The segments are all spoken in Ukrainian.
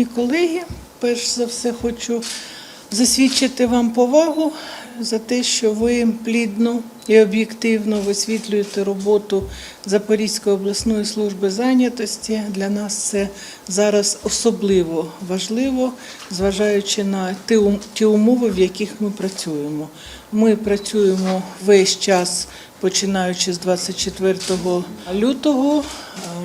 Шановні колеги, перш за все хочу засвідчити вам повагу за те, що ви плідно і об'єктивно висвітлюєте роботу Запорізької обласної служби зайнятості. Для нас це зараз особливо важливо, зважаючи на ті умови, в яких ми працюємо. Ми працюємо весь час, починаючи з 24 лютого,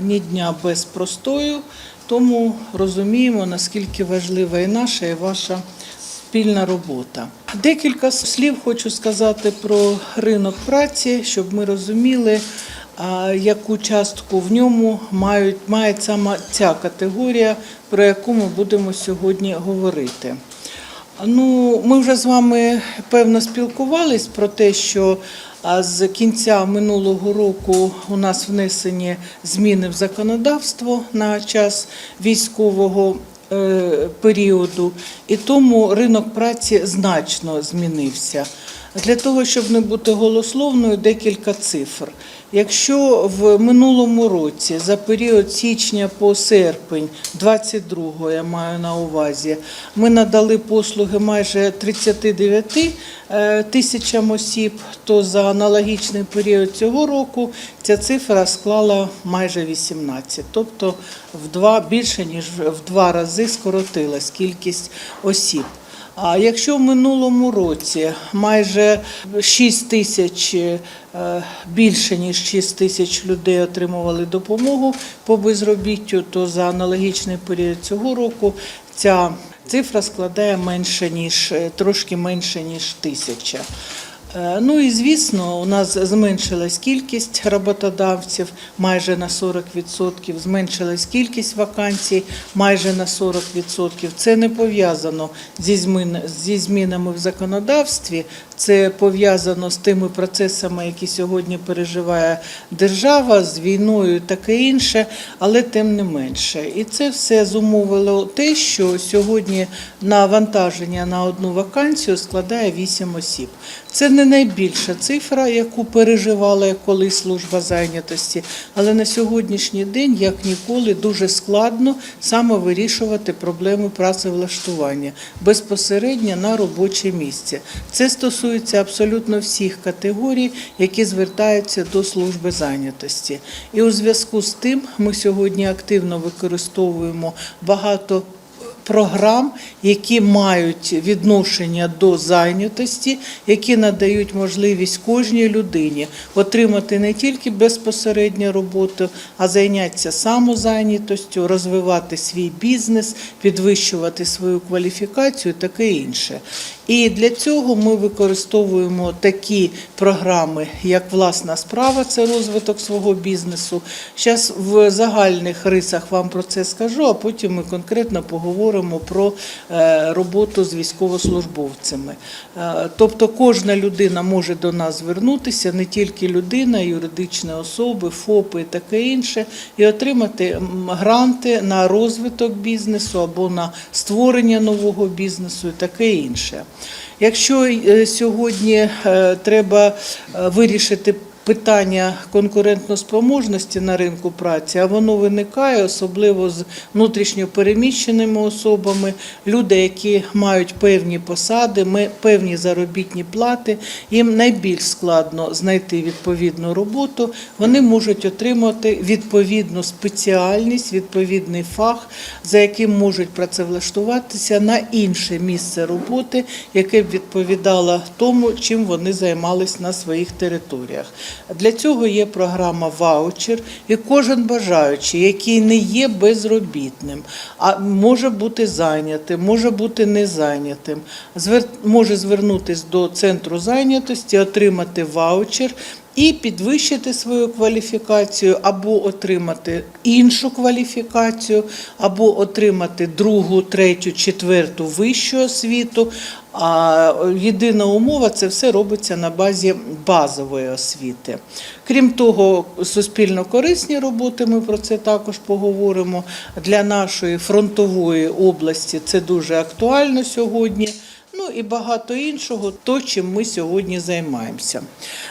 ні дня без простою. Тому розуміємо, наскільки важлива і наша, і ваша спільна робота. Декілька слів хочу сказати про ринок праці, щоб ми розуміли, яку частку в ньому мають, має саме ця категорія, про яку ми будемо сьогодні говорити. Ну, ми вже з вами певно спілкувались про те, що а, з кінця минулого року у нас внесені зміни в законодавство на час військового е, періоду, і тому ринок праці значно змінився. Для того, щоб не бути голословною, декілька цифр. Якщо в минулому році за період січня по серпень 22-го, я маю на увазі, ми надали послуги майже 39 е, тисячам осіб, то за аналогічний період цього року ця цифра склала майже 18, тобто в два більше ніж в два рази скоротилась кількість осіб. А якщо в минулому році майже 6 тисяч е, більше ніж 6 тисяч людей отримували допомогу по безробіттю, то за аналогічний період цього року ця цифра складає менше ніж е, трошки менше ніж тисяча. Е, Ну і звісно, у нас зменшилась кількість роботодавців майже на 40%, зменшилась кількість вакансій майже на 40%. Це не пов'язано зі змін- зі змінами в законодавстві, це пов'язано з тими процесами, які сьогодні переживає держава, з війною таке інше, але тим не менше. І це все зумовило те, що сьогодні навантаження на одну вакансію складає 8 осіб. Це не найбільша цифра, яку переживала колись служба зайнятості, але на сьогоднішній день, як ніколи, дуже складно саме вирішувати проблеми працевлаштування безпосередньо на робоче місце. Це стосується абсолютно всіх категорій, які звертаються до служби зайнятості. І у зв'язку з тим ми сьогодні активно використовуємо багато програм, які мають відношення до зайнятості, які надають можливість кожній людині отримати не тільки безпосередню роботу, а зайнятися самозайнятостю, розвивати свій бізнес, підвищувати свою кваліфікацію, таке інше. І для цього ми використовуємо такі програми, як власна справа, це розвиток свого бізнесу. Зараз в загальних рисах вам про це скажу, а потім ми конкретно поговоримо про е, роботу з військовослужбовцями. Е, Тобто кожна людина може до нас звернутися, не тільки людина, юридичні особи, ФОПи і таке інше, і отримати гранти на розвиток бізнесу або на створення нового бізнесу і таке інше. Якщо е, сьогодні треба вирішити питання конкурентноспроможності на ринку праці, а воно виникає особливо з внутрішньо переміщеними особами, люди, які мають певні посади, певні заробітні плати, їм найбільш складно знайти відповідну роботу. Вони можуть отримати відповідну спеціальність, відповідний фах, за яким можуть працевлаштуватися на інше місце роботи, яке б відповідало тому, чим вони займались на своїх територіях. Для цього є програма ваучер, і кожен бажаючий, який не є безробітним, а може бути зайнятим, може бути незайнятим, може звернутися до центру зайнятості, отримати ваучер. І підвищити свою кваліфікацію, або отримати іншу кваліфікацію, або отримати другу, третю, четверту вищу освіту. А єдина умова це все робиться на базі базової освіти. Крім того, суспільно корисні роботи, ми про це також поговоримо. Для нашої фронтової області це дуже актуально сьогодні. Ну і багато іншого, то чим ми сьогодні займаємося.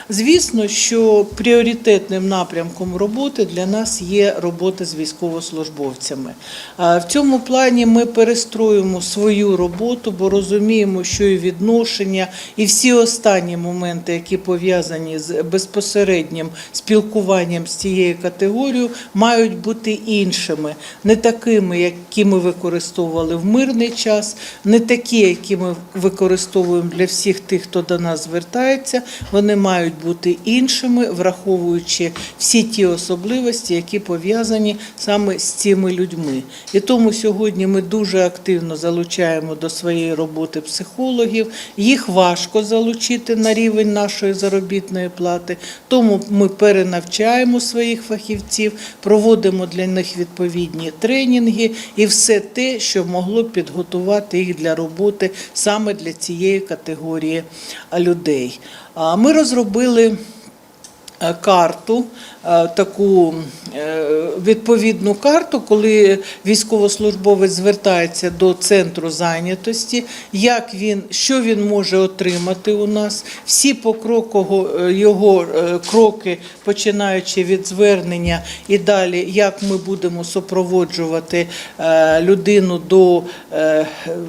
Звісно, що пріоритетним напрямком роботи для нас є робота з військовослужбовцями. В цьому плані ми перестроюємо свою роботу, бо розуміємо, що і відношення, і всі останні моменти, які пов'язані з безпосереднім спілкуванням з цією категорією, мають бути іншими, не такими, які ми використовували в мирний час, не такі, які ми використовуємо для всіх тих, хто до нас звертається. Вони мають бути іншими, враховуючи всі ті особливості, які пов'язані саме з цими людьми. І тому сьогодні ми дуже активно залучаємо до своєї роботи психологів. Їх важко залучити на рівень нашої заробітної плати. Тому ми перенавчаємо своїх фахівців, проводимо для них відповідні тренінги і все те, що могло підготувати їх для роботи саме для цієї категорії людей. Ми розробили е, карту, таку е, відповідну карту, коли військовослужбовець звертається до центру зайнятості, як він, що він може отримати у нас, всі покроково е, його е, кроки, починаючи від звернення і далі, як ми будемо супроводжувати е, людину до е,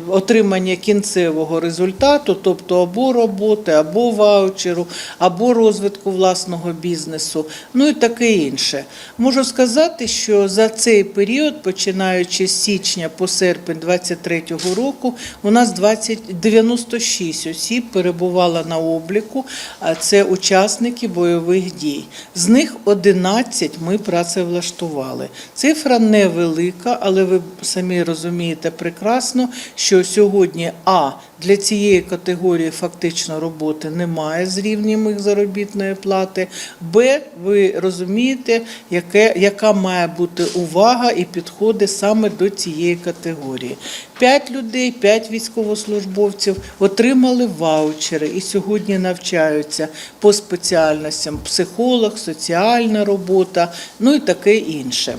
отримання кінцевого результату, тобто або роботи, або ваучеру, або розвитку власного бізнесу, ну і таке інше. Можу сказати, що за цей період, починаючи з січня по серпень 2023 року, у нас 20, 96 осіб перебувало на обліку, а це учасники бойових дій. З них 11 ми працевлаштували. Цифра невелика, але ви самі розумієте прекрасно, що сьогодні А для цієї категорії фактично роботи немає з рівнем їх заробітної плати. Б, ви розумієте, яке, яка має бути увага і підходи саме до цієї категорії. П'ять людей, п'ять військовослужбовців отримали ваучери і сьогодні навчаються по спеціальностям психолог, соціальна робота, ну і таке інше.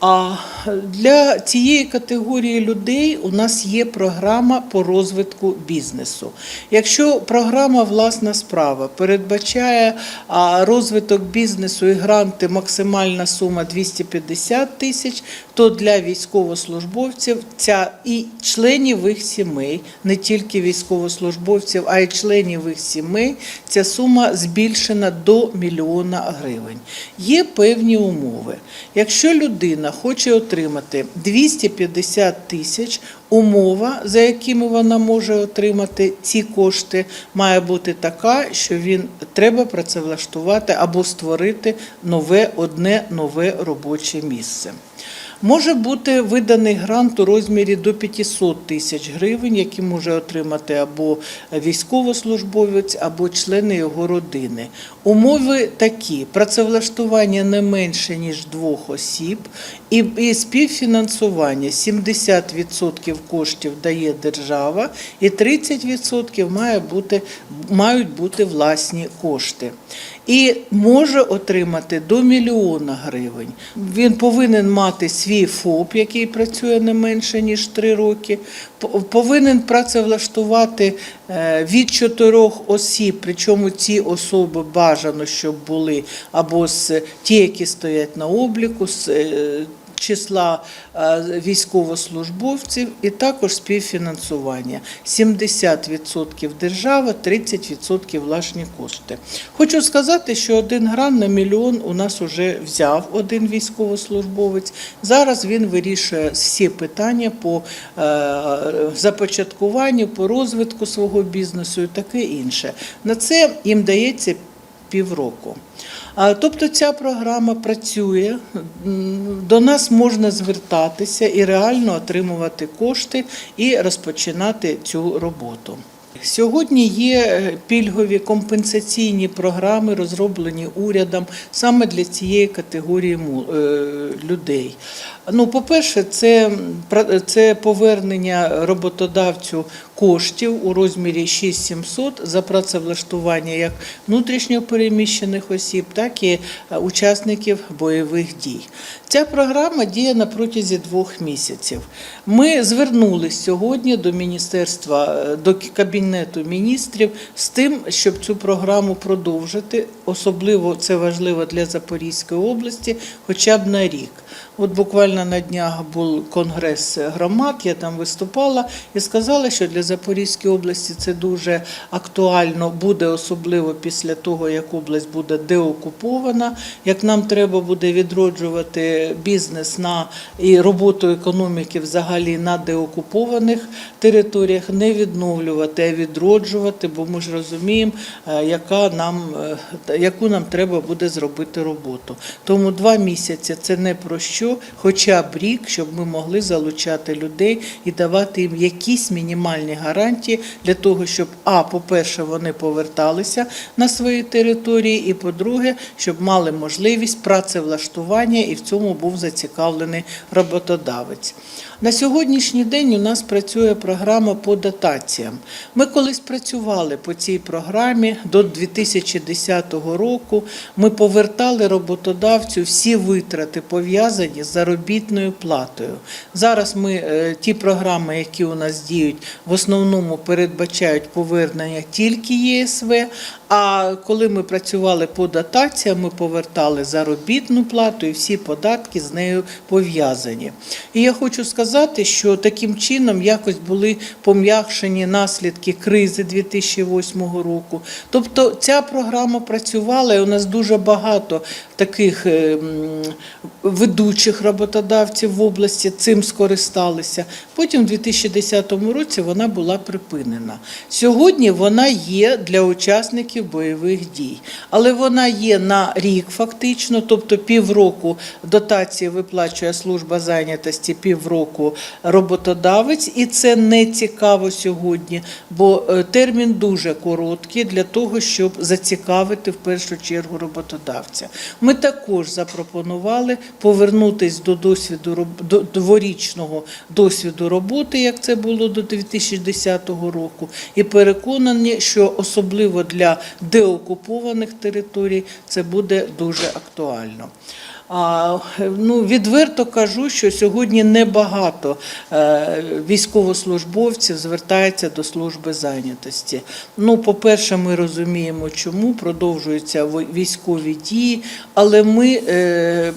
А для цієї категорії людей у нас є програма по розвитку бізнесу. Якщо програма Власна справа передбачає розвиток бізнесу і гранти максимальна сума 250 тисяч, то для військовослужбовців ця і членів їх сімей, не тільки військовослужбовців, а й членів їх сімей, ця сума збільшена до мільйона гривень. Є певні умови. Якщо людина хоче отримати 250 тисяч, умова, за якими вона може отримати ці кошти, має бути така, що він треба працевлаштувати або створити нове одне нове робоче місце. Може бути виданий грант у розмірі до 500 тисяч гривень, які може отримати або військовослужбовець, або члени його родини. Умови такі: працевлаштування не менше ніж двох осіб, і, співфінансування 70% коштів дає держава, і 30% має бути, мають бути власні кошти. І може отримати до мільйона гривень. Він повинен мати свій ФОП, який працює не менше ніж 3 роки. Повинен працевлаштувати е, від чотирьох осіб, причому ці особи бажано, щоб були або з ті, які стоять на обліку, з е, числа е, військовослужбовців і також співфінансування. 70% держава, 30% власні кошти. Хочу сказати, що один гран на мільйон у нас вже взяв один військовослужбовець. Зараз він вирішує всі питання по е, започаткуванню, по розвитку свого бізнесу і таке інше. На це їм дається півроку. Тобто ця програма працює, до нас можна звертатися і реально отримувати кошти і розпочинати цю роботу. Сьогодні є е, пільгові компенсаційні програми, розроблені урядом саме для цієї категорії е, людей. Ну, по-перше, це, це повернення роботодавцю коштів у розмірі 6700 за працевлаштування як внутрішньо переміщених осіб, так і е, учасників бойових дій. Ця програма діє на протязі двох місяців. Ми звернулись сьогодні до міністерства, е, до кабінету міністрів з тим, щоб цю програму продовжити. Особливо це важливо для Запорізької області, хоча б на рік. От буквально на днях був конгрес громад, я там виступала і сказала, що для Запорізької області це дуже актуально буде, особливо після того, як область буде деокупована, як нам треба буде відроджувати бізнес на і роботу економіки взагалі на деокупованих територіях, не відновлювати, а відроджувати, бо ми ж розуміємо, е, яка нам, е, яку нам треба буде зробити роботу. Тому два місяці це не про що, хоча б рік, щоб ми могли залучати людей і давати їм якісь мінімальні гарантії для того, щоб а, по-перше, вони поверталися на свої території, і по-друге, щоб мали можливість працевлаштування і в цьому був зацікавлений роботодавець. На сьогоднішній день у нас працює програма по дотаціям. Ми колись працювали по цій програмі до 2010 року. Ми повертали роботодавцю всі витрати пов'язані з заробітною платою. Зараз ми е, ті програми, які у нас діють, в основному передбачають повернення тільки ЄСВ. А коли ми працювали по дотаціям, ми повертали заробітну плату і всі податки з нею пов'язані. І я хочу сказати, що таким чином якось були пом'якшені наслідки кризи 2008 року. Тобто ця програма працювала, і у нас дуже багато таких е, ведучих роботодавців в області цим скористалися. Потім, у 2010 році, вона була припинена. Сьогодні вона є для учасників бойових дій, але вона є на рік фактично, тобто півроку дотації виплачує служба зайнятості, півроку роботодавець, і це не цікаво сьогодні, бо е, термін дуже короткий для того, щоб зацікавити в першу чергу роботодавця. Ми також запропонували повернутися до досвіду до дворічного досвіду роботи, як це було до 2010 року, і переконані, що особливо для деокупованих територій це буде дуже актуально. А, ну, відверто кажу, що сьогодні небагато е, військовослужбовців звертається до служби зайнятості. Ну, по-перше, ми розуміємо, чому продовжуються військові дії, але ми е,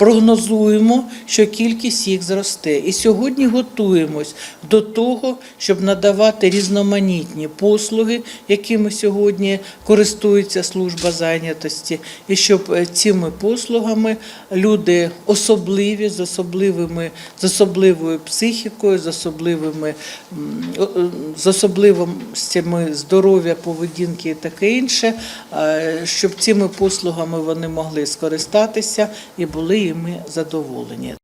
прогнозуємо, що кількість їх зросте. І сьогодні готуємось до того, щоб надавати різноманітні послуги, якими сьогодні користується служба зайнятості, і щоб е, цими послугами люди особливі з особливими з особливою психікою, з особливими о, з особливостями здоров'я, поведінки і таке інше, е, щоб цими послугами вони могли скористатися і були іми задоволені.